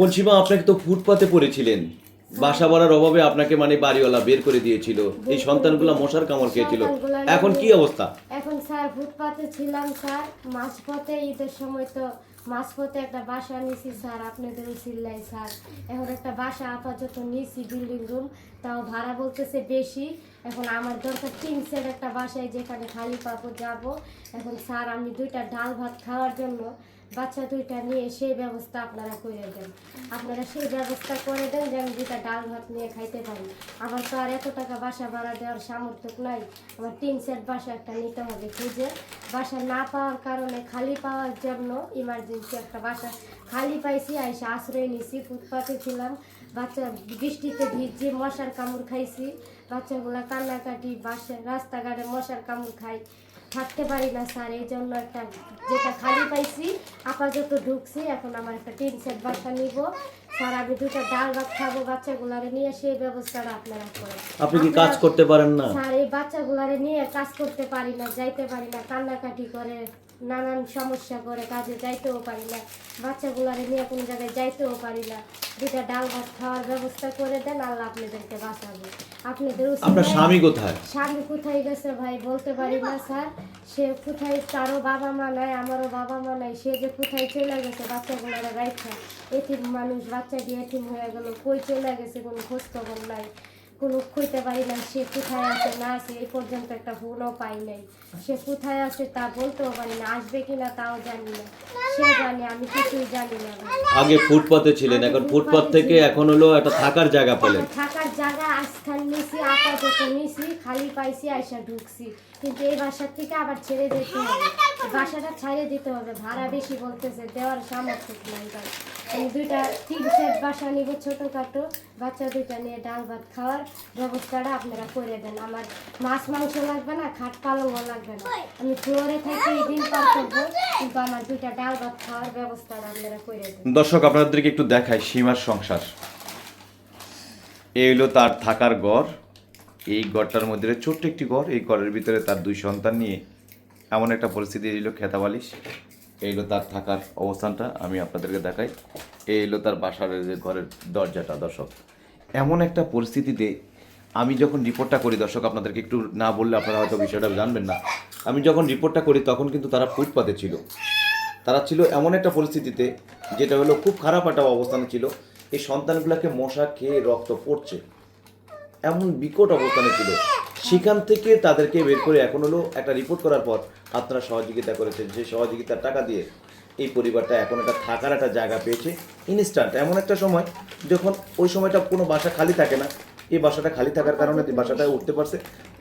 বলছি মা আপনাকে তো ফুটপাতে পড়েছিলেন। বাসা বাড়ার অভাবে আপনাকে মানে বাড়িওয়ালা বের করে দিয়েছিল। এই সন্তানগুলো মশার কামড় খেয়েছিল। এখন কি অবস্থা? এখন স্যার ফুটপাতে ছিলাম স্যার। মাঝপথে ঈদের সময় তো মাঝপথে একটা বাসা নিছি স্যার আপনাদের চিল্লাই স্যার। এখন একটা বাসা আপাতত নিছি বিল্ডিং রুম তাও ভাড়া বলতেছে বেশি। এখন আমার দরকার তিন সেট একটা বাসায় যেখানে খালি পাবো যাব। এখন স্যার আমি দুইটা ডাল ভাত খাওয়ার জন্য বাচ্চা দুইটা নিয়ে সেই ব্যবস্থা আপনারা করে দেন। আপনারা সেই ব্যবস্থা করে দেন যে আমি দুইটা ডাল ভাত নিয়ে খাইতে পারি। আমার তো আর এত টাকা বাসা ভাড়া দেওয়ার সামর্থ্য নাই। আমার তিন সেট বাসা একটা নিতে হবে। খুঁজে বাসা না পাওয়ার কারণে খালি পাওয়ার জন্য ইমার্জেন্সি একটা বাসা খালি পাইছি, আইসা আশ্রয় নিছি, ফুটপাতে ছিলাম। বাচ্চা বৃষ্টিতে ভিজে মশার কামড় খাইছি। বাচ্চাগুলা কান্নাকাটি, বাসা, রাস্তাঘাটে মশার কামড় খাই। থাকতে পারি না স্যার এই জন্য একটা যেটা খালি পাইছি আপাতত ঢুকছি এখন আমার একটা টিন সেট বাসা নিব। স্যার আমি দুটো ডাল ভাত খাব বাচ্চাগুলারে নিয়ে সেই ব্যবস্থাটা আপনারা করেন। আপনি কি কাজ করতে পারেন না? স্যার এই বাচ্চাগুলারে নিয়ে কাজ করতে পারি না যাইতে পারি না কান্নাকাটি করে নানান সমস্যা করে কাজে যাইতেও পারি না বাচ্চাগুলারে নিয়ে কোনো জায়গায় যাইতেও পারি না। দুটা ডাল ভাত খাওয়ার ব্যবস্থা করে দেন আল্লাহ আপনাদেরকে বাঁচাবে। আপনাদের আপনার স্বামী কোথায়? স্বামী কোথায় গেছে ভাই? বলতে পারি না স্যার। সে কোথায়? তারও বাবা মা নাই আমারও বাবা মা নাই। সে যে কোথায় চলে গেছে বাচ্চাগুলো রাইখা এতিম মানুষ বাচ্চা দিয়ে এটিম হয়ে গেল। কই চলে গেছে? কোনো খোঁজ খবর নাই। কোনো খুঁজতে পারি না সে কোথায় আছে না আছে এই পর্যন্ত একটা ফোনও পাই নাই। সে কোথায় আছে তা বলতেও পারি না আসবে কিনা তাও জানি না। সে জানে আমি কিছুই জানি না। আগে ফুটপাতে ছিলেন এখন ফুটপাত থেকে এখন হলো একটা থাকার জায়গা পেলেন। থাকার জায়গা আস্থান নিছি আপাতত নিছি খালি পাইছি আইসা ঢুকছি। কিন্তু এই বাসার থেকে আবার ছেড়ে দিতে হবে। বাসাটা ছাড়িয়ে দিতে হবে ভাড়া বেশি বলতেছে দেওয়ার সামর্থ্য নাই দুইটা তিন সেট বাসা নিব ছোটোখাটো। বাচ্চা দুইটা নিয়ে ডাল ভাত খাওয়ার ব্যবস্থাটা আপনারা করে দেন। আমার মাছ মাংস লাগবে না খাট পালংও লাগবে না। আমি ফ্লোরে থাকি দিন পার করব কিন্তু আমার দুইটা ডাল ভাত খাওয়ার ব্যবস্থাটা আপনারা করে দেন। দর্শক আপনাদেরকে একটু দেখাই সীমার সংসার। এই হলো তার থাকার ঘর। এই ঘরটার মধ্যে ছোট্ট একটি ঘর। এই ঘরের ভিতরে তার দুই সন্তান নিয়ে এমন একটা পরিস্থিতি এলো খেতাবালিশ এই হলো তার থাকার অবস্থানটা, আমি আপনাদেরকে দেখাই। এই হলো তার বাসার যে ঘরের দরজাটা, দর্শক। এমন একটা পরিস্থিতিতে আমি যখন রিপোর্টটা করি, দর্শক, আপনাদেরকে একটু না বললে আপনারা হয়তো বিষয়টা জানবেন না। আমি যখন রিপোর্টটা করি, তখন কিন্তু তারা ফুটপাতে ছিল। তারা ছিল এমন একটা পরিস্থিতিতে, যেটা হলো খুব খারাপ একটা অবস্থানে ছিল। এই সন্তানগুলোকে মশা খেয়ে রক্ত পড়ছে। এমন বিকট অবস্থানে ছিল। সেখান থেকে তাদেরকে বের করে এখন হলো একটা রিপোর্ট করার পর আপনারা সহযোগিতা করেছেন। যে সহযোগিতার টাকা দিয়ে এই পরিবারটা এখন একটা থাকার একটা জায়গা পেয়েছে ইনস্ট্যান্ট এমন একটা সময় যখন ওই সময়টা কোনো বাসা খালি থাকে না। এই বাসাটা খালি থাকার কারণে এই বাসাটায় উঠতে পারছে।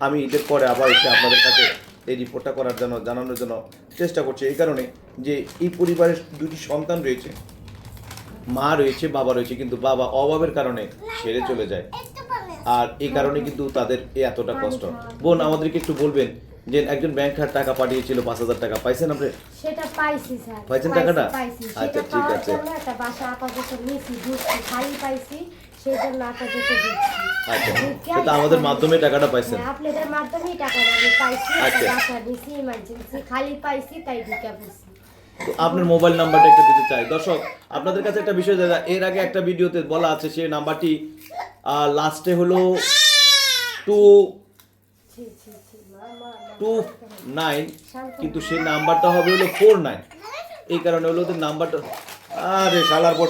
আমি ঈদের পরে আবার এসে আপনাদের কাছে এই রিপোর্টটা করার জন্য, জানানোর জন্য চেষ্টা করছি। এই কারণে যে এই পরিবারের দুটি সন্তান রয়েছে, মা রয়েছে, বাবা রয়েছে, কিন্তু বাবা অভাবের কারণে ছেড়ে চলে যায়। আর এই কারণে কিন্তু তাদের এতটা কষ্ট। বোন আমাদেরকে একটু বলবেন যে একজন ব্যাংক খাত টাকা পাঠিয়েছিল পাঁচ হাজার টাকা। পাইছেন আপনি? সেটা পাইছি স্যার। পাইছেন টাকাটা? আচ্ছা, ঠিক আছে। একটা বাসা আপাতত নিয়েছি খালি পাইছি সেই আপাতত আচ্ছা আমাদের মাধ্যমে টাকাটা পাইছেন। আপনাদের মাধ্যমেই টাকাটা আমি পাইছি আচ্ছা। বাসা নিয়েছি ইমার্জেন্সি খালি পাইছি তাই ঢুকে তো আপনার মোবাইল নাম্বারটা একটু দিতে চাই। দর্শক আপনাদের কাছে একটা বিষয় দাদা এর আগে একটা ভিডিওতে বলা আছে সেই নাম্বারটি লাস্টে হলো টু। টু নাইন কিন্তু সেই নাম্বারটা হবে হলো ফোর নাইন এই কারণে হলো ওদের নাম্বারটা আরে শালার পর